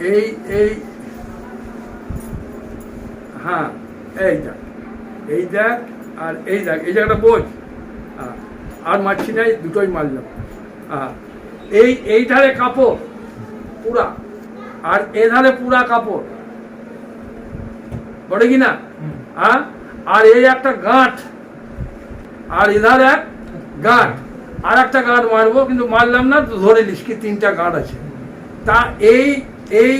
এই এই হ্যাঁ এই দেখ এই দেখ আর এই দেখ এই জায়গাটা বোঝ। হ্যাঁ, আর মারছি নাই দুটোই মারলাম। হ্যাঁ এই এই ধারে কাপড় পুরা। আর এ ধারে পুরা কাপড়। বলে কি না? হ্যাঁ আর এই একটা গাঁট। আর এধার এক গাঁট। আর একটা গাঁট মারবো কিন্তু মারলাম না ধরে নিস কি তিনটা গাঁট আছে। তা এই এই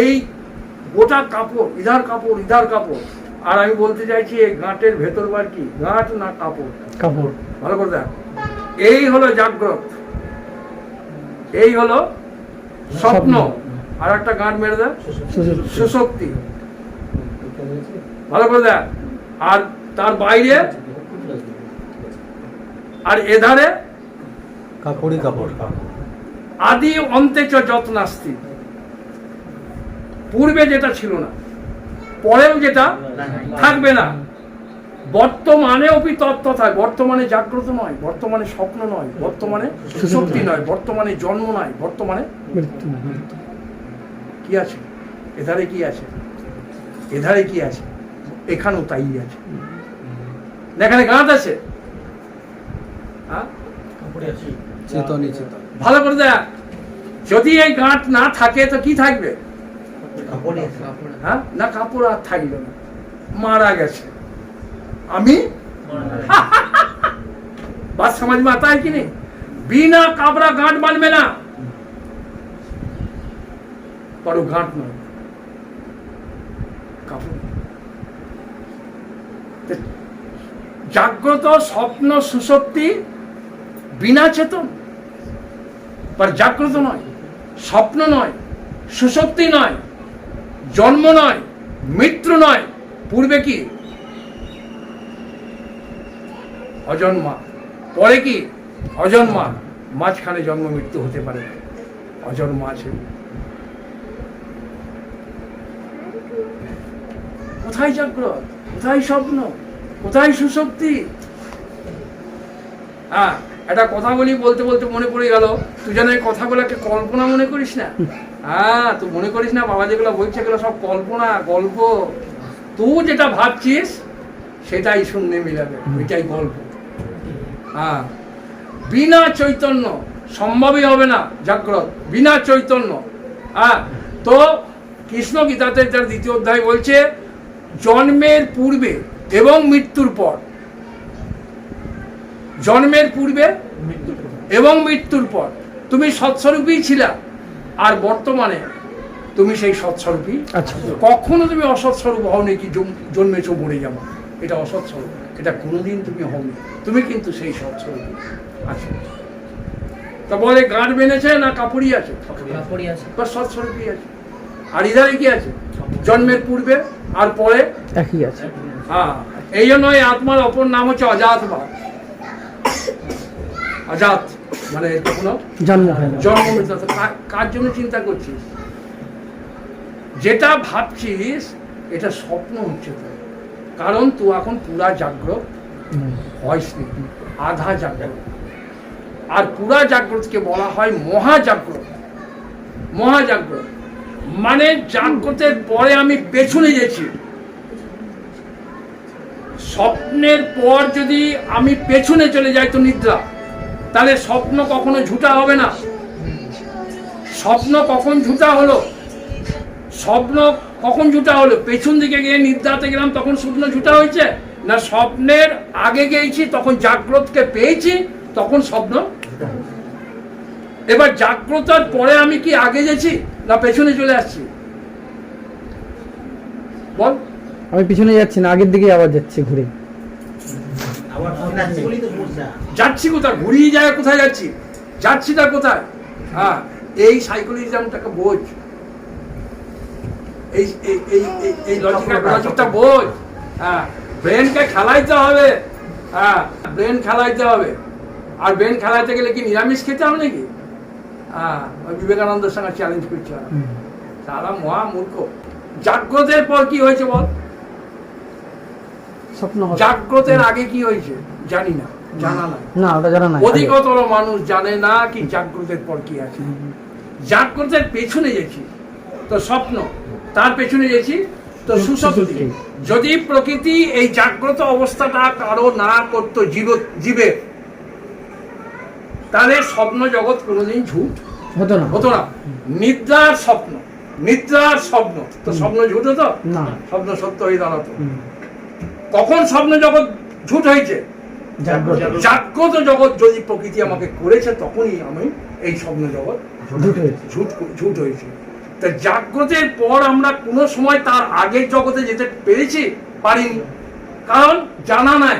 এই গোটা কাপড় ইধার কাপড় ইধার কাপড়। আর আমি বলতে চাইছি এই গাঁটের ভেতর বার কি? গাঁট না কাপড়? কাপড়। ভালো করে দেখ। এই হলো জাগ্রত। এই হলো স্বপ্ন। আর একটা গাঁট মেরে দেয় সুশক্তি। ভালো করে দেখ। আর তার বাইরে আর এধারে কাপড়ই কাপড়। আদি অন্তে চ যত্নাস্তি পূর্বে যেটা ছিল না পরেও যেটা থাকবে না। বর্তমানে অপি তত্ত্ব থাকে বর্তমানে জাগ্রত নয় বর্তমানে স্বপ্ন নয় বর্তমানে সুশক্তি নয় বর্তমানে জন্ম নয় বর্তমানে কি আছে? এধারে কি আছে? এধারে কি আছে? এখানেও তাই আছে। এখানে গাঁত আছে। হ্যাঁ? ভালো করে দেখ। যদি এই গাঁট না থাকে তো কি থাকবে? হ্যাঁ? না, কাপড় আর থাকবে না। মারা গেছে। আমি? বাদ সমাজ নেই? বিনা গাঁট না। গাঁট জাগ্রত স্বপ্ন সুশক্তি বিনা চেতন। জাগ্রত নয়, স্বপ্ন নয় সুশক্তি নয়। জন্ম নয়, মৃত্যু নয়, পূর্বে কি? অজন্মা। পরে কি? অজন্মা। মাঝখানে জন্ম, মৃত্যু হতে পারে। অজন্মা আছে। কোথায় জাগ্রত? কোথায় স্বপ্ন? কোথায় সুশক্তি? হ্যাঁ একটা কথা বলি বলতে বলতে মনে পড়ে গেল। তুই যেন এই কথাগুলোকে কল্পনা মনে করিস না। হ্যাঁ তুই মনে করিস না বাবা যেগুলো বলছে এগুলো সব কল্পনা গল্প। তুই যেটা ভাবছিস সেটাই শূন্যে মিলাবে ওইটাই গল্প। হ্যাঁ। বিনা চৈতন্য সম্ভবই হবে না জাগ্রত। বিনা চৈতন্য। হ্যাঁ তো কৃষ্ণ গীতাতে তার দ্বিতীয় অধ্যায় বলছে জন্মের পূর্বে এবং মৃত্যুর পর। জন্মের পূর্বে এবং মৃত্যুর পর। তুমি সৎস্বরূপই ছিলা। আর বর্তমানে তুমি সেই সৎস্বরূপই আচ্ছা। কখনো তুমি অসৎস্বরূপ হও নাকি জন্মেছ মরে যাব। এটা অসৎস্বরূপ। এটা কোনোদিন তুমি হওনি। তুমি কিন্তু সেই সৎস্বরূপ। আছো তা বলে গাঁট বেঁধেছে না কাপড়ই আছে? কাপড়ই আছে। বা সৎস্বরূপই আছে। আর ইধারে কি আছে? জন্মের পূর্বে আর পরে? একই আছে। হ্যাঁ। এই জন্য এই আত্মার অপর নাম হচ্ছে অজাত বা অজাত। মানে কোনো জন্ম জন্ম কার জন্য চিন্তা করছিস? যেটা ভাবছিস এটা স্বপ্ন হচ্ছে তো কারণ তুই এখন পুরা জাগ্রত। হয়স আধা জাগ্রত। আর পুরা জাগ্রতকে বলা হয় মহাজাগ্রত। মহাজাগ্রত। মানে জাগ্রতের পরে আমি পেছনে গেছি। স্বপ্নের পর যদি আমি পেছনে চলে যাই তো নিদ্রা। তাহলে স্বপ্ন কখনো ঝুটা হবে না। স্বপ্ন কখন ঝুটা হলো? স্বপ্ন কখন ঝুটা হলো? পেছন দিকে গিয়ে নিদ্রাতে গেলাম, তখন স্বপ্ন ঝুটা হয়েছে? না স্বপ্নের আগে গিয়েছি, তখন জাগ্রতকে পেয়েছি, তখন স্বপ্ন? এবার জাগ্রতার পরে আমি কি আগে গেছি, না পেছনে চলে আসছি? বল। আমি পিছনে যাচ্ছি না, আগের দিকে আবার যাচ্ছি ঘুরে। যাচ্ছি কোথায়? ঘুরিয়ে যায় কোথায় যাচ্ছি? যাচ্ছিটা কোথায়? হ্যাঁ এই সাইকোলজিজমটাকে বোঝ। এই লজিকটা বোঝ। হ্যাঁ ব্রেনকে খেলাইতে হবে। হ্যাঁ ব্রেন খেলাইতে হবে। আর ব্রেন খেলাইতে গেলে কি নিরামিষ খেতে হবে নাকি? হ্যাঁ ওই বিবেকানন্দের সঙ্গে চ্যালেঞ্জ করছে তারা মহা মূর্খ। জাগ্রতের পর কি হয়েছে বল। জাগ্রতের আগে কি হয়েছে? জানি না জানা নাই। না ওটা জানা নাই। অধিকতর মানুষ জানে না কি জাগ্রতের পর কি আছে। জাগ্রতের পেছনে গেছি। তো স্বপ্ন তার পেছনে গেছি। তো। যদি প্রকৃতি এই জাগ্রত অবস্থাটা কারও না করতো জীব জীবের তাহলে স্বপ্ন জগৎ কোনোদিন ঝুট হতো না। হতো না। নিদ্রার স্বপ্ন নিদ্রার স্বপ্ন। তো স্বপ্ন ঝুট হতো? না। স্বপ্ন সত্য হয়ে দাঁড়াতো। কখন স্বপ্ন জগৎ ঝুট হয়েছে? জাগ্রত। জগৎ যদি প্রকৃতি আমাকে করেছে তখনই আমি এই স্বপ্ন জগৎ ঝুট হয়েছে। ঝুট ঝুট হয়েছে। তা জাগ্রতের পর আমরা কোনো সময় তার আগের জগতে যেতে পেরেছি পারিনি। কারণ জানা নাই।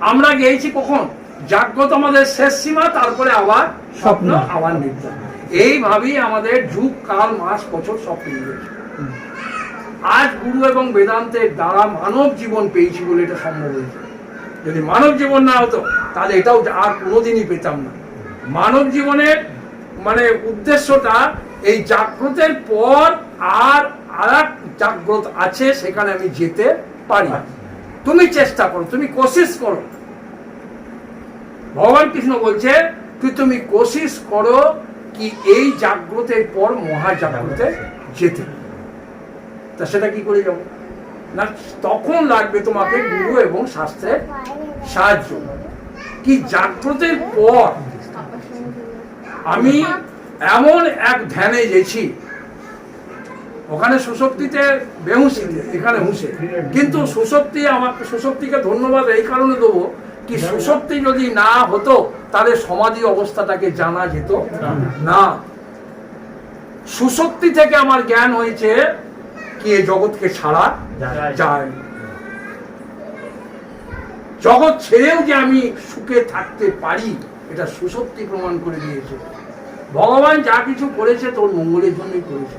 আমরা গিয়েছি কখন? জাগ্রত আমাদের শেষ সীমা তারপরে আবার স্বপ্ন। আবার নিদ্রা এইভাবেই আমাদের যুগ কাল মাস বছর সব পেয়ে গেছে। আজ গুরু এবং বেদান্তের দ্বারা মানব জীবন পেয়েছি বলে এটা সম্ভব হয়েছে যদি মানব জীবন না হতো, তাহলে এটাও আর কোনোদিনই পেতাম না। মানব জীবনের মানে উদ্দেশ্যটা এই জাগ্রতের পর আর আর জাগ্রত আছে, সেখানে আমি যেতে পারি তুমি চেষ্টা করো, তুমি কোশিস করো। ভগবান কৃষ্ণ বলছে, কি তুমি কোশিস করো কি এই জাগ্রতের পর মহা জাগ্রতে যেতে? তা সেটা কি করে যাব? না, তখন লাগবে তোমাকে গুরু এবং শাস্ত্রের সাহায্য। কি জাগ্রতের পর আমি এমন এক ধ্যানে গেছি, ওখানে সুশক্তিতে বেহুসিতে এখানে হুসে কিন্তু সুশক্তি আমাকে সুশক্তিকে ধন্যবাদ এই কারণে দেবো কি সুশক্তি যদি না হতো, তাহলে সমাধি অবস্থাটাকে জানা যেত না। সুশক্তি থেকে আমার জ্ঞান হয়েছে কি জগৎকে ছাড়া যায়। জগৎ ছেড়েও যে আমি সুখে থাকতে পারি এটা সুশক্তি প্রমাণ করে দিয়েছে। ভগবান যা কিছু করেছে তোর মঙ্গলের জন্যই করেছে।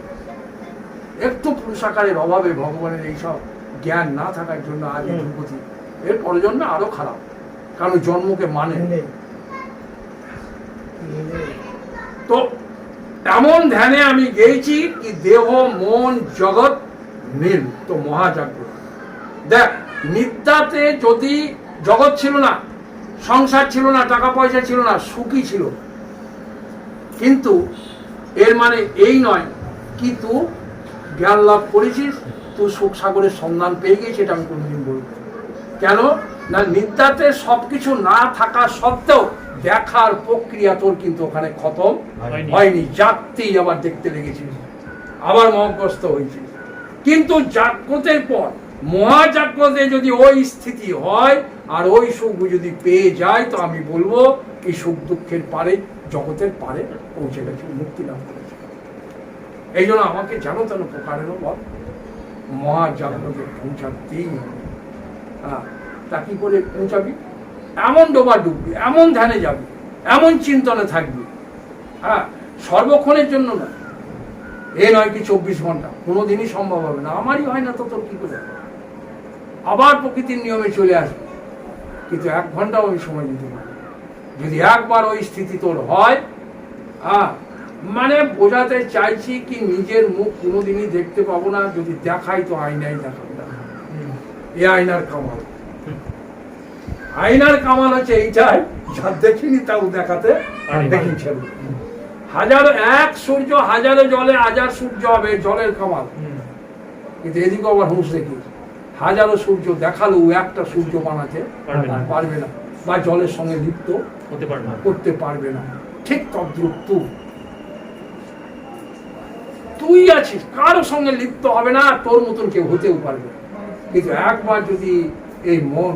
একটু পুরুষাকারের অভাবে ভগবানের এইসব জ্ঞান না থাকার জন্য আজ এই দুর্গতি এর পরজন্মে আরও খারাপ কারণ জন্মকে মানে। তো এমন ধ্যানে আমি গেয়েছি কি দেহ মন জগৎ নীল তো মহাজাগ্রত দেখ নিদ্রাতে যদি জগৎ ছিল না সংসার ছিল না টাকা পয়সা ছিল না সুখী ছিল। কিন্তু এর মানে এই নয় কি তুই জ্ঞান লাভ করেছিস তুই সুখ সাগরের সন্ধান পেয়ে গেছিস এটা আমি কোনোদিন বলব। কেন? না নিদ্রাতে সবকিছু না থাকা সত্ত্বেও দেখার প্রক্রিয়া তোর কিন্তু ওখানে খতম হয়নি। হয়নি। জাগতেই আবার দেখতে লেগেছিস। আবার মহগ্রস্ত হয়েছিস। কিন্তু জাগ্রতের পর, মহাজাগ্রতে যদি ওই স্থিতি হয়, আর ওই সুখ যদি পেয়ে যায়, তো আমি বলব, এই সুখ দুঃখের পারে, জগতের পারে পৌঁছে গেছে, মুক্তি লাভ করেছে। এই জন্য আমাকে জানো তেন প্রকারেরও বল, মহাজাগ্রতে পৌঁছাতেই হবে হ্যাঁ তা কি করে পৌঁছাবি? এমন ডোবা ডুববি, এমন ধ্যানে যাবি, এমন চিন্তনে থাকবি। হ্যাঁ সর্বক্ষণের জন্য না এ নয় কি চব্বিশ ঘণ্টা। কোনো দিনই সম্ভব হবে না। আমারই হয় না তো, তোর কি করে? আবার প্রকৃতির নিয়মে চলে আসবে। কিন্তু এক ঘন্টাও আমি সময় দিতে পারি যদি একবার ওই স্থিতি তোর হয় হ্যাঁ মানে বোঝাতে চাইছি কি নিজের মুখ কোনোদিনই দেখতে পাবো না। যদি দেখাই তো আয়নাই দেখাবো এ আয়নার কামাল। আয়নার কামাল হচ্ছে এইটাই। যা দেখিনি তাও দেখাতে দেখিছে হাজারো এক সূর্য হাজারো জলে হাজার সূর্য হবে জলের কামাল। কিন্তু এদিকে আবার হুঁশ দেখি হাজারো সূর্য দেখাল একটা সূর্য বানাতে পারবে না। বা জলের সঙ্গে লিপ্ত হতে পারবে করতে পারবে না। ঠিক তদ্রুপ তুই তুই আছিস কারও সঙ্গে লিপ্ত হবে না তোর মতন কেউ হতেও পারবে। কিন্তু একবার যদি এই মন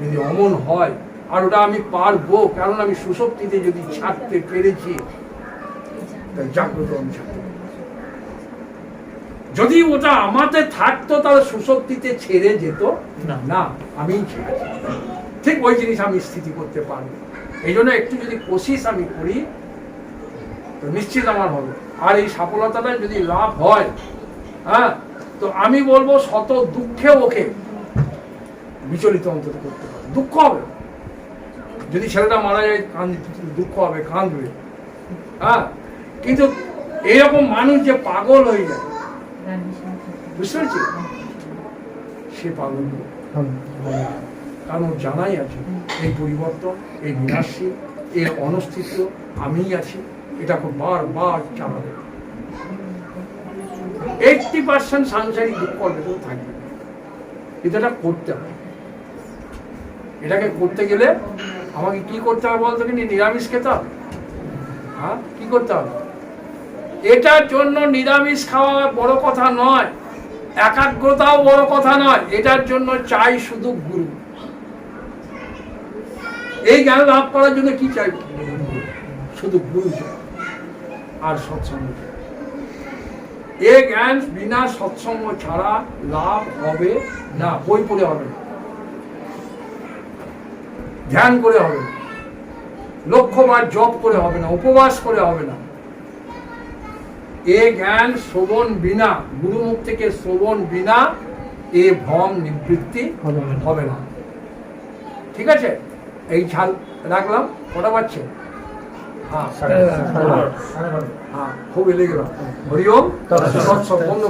যদি অমন হয় আর ওটা আমি পারব কারণ আমি সুশক্তিতে যদি ছাড়তে পেরেছি জাগ্রত ছাড়তে যদি ওটা আমাতে থাকতো তাহলে সুশক্তিতে ছেড়ে যেত। না। না আমি ঠিক ওই জিনিস আমি স্থিতি করতে পারব। এই জন্য একটু যদি কোশিস আমি করি তো নিশ্চিত আমার হবে। আর এই সফলতাটা যদি লাভ হয় হ্যাঁ তো আমি বলব শত দুঃখে ওকে বিচলিত অন্তত করতে পারে দুঃখ হবে। যদি ছেলেটা মারা যায় কান দুঃখ হবে কাঁদবে হ্যাঁ কিন্তু এরকম মানুষ যে পাগল হয়ে যায়, বুঝতে পেরেছি সে পাগল। কারণ জানাই আছে, এই পরিবর্তন, এই বিনাশী এর অনস্তিত্ব, আমিই আছি, এটা এটাকে বারবার চালাবে এইটটি পার্সেন্ট সাংসারিক দুঃখ অর্জন থাকবে। কিন্তু এটা করতে হবে। এটাকে করতে গেলে আমাকে কি করতে হবে বলতো কি? নিরামিষ খেতে হবে হ্যাঁ? কি করতে হবে? এটার জন্য নিরামিষ খাওয়া বড় কথা নয়, একাগ্রতাও বড় কথা নয়, এটার জন্য চাই শুধু গুরু। এই জ্ঞান লাভ করার জন্য কি চাই? শুধু গুরু আর সৎসঙ্গ এ জ্ঞান বিনা সৎসঙ্গ ছাড়া লাভ হবে না, বই পড়ে হবে ধ্যান করে হবে না। লক্ষ্যবার জপ করে হবে না, উপবাস করে হবে না। এ জ্ঞান শ্রবণ বিনা গুরুমুখ থেকে শ্রবণ বিনা এ ভ্রম নিবৃত্তি হবে না। ঠিক আছে এই ছাল রাখলাম কটা পাচ্ছে হ্যাঁ হ্যাঁ খুব এলে গেলাম হরি ওম তৎসৎ। তৎসৎ। বন্ধ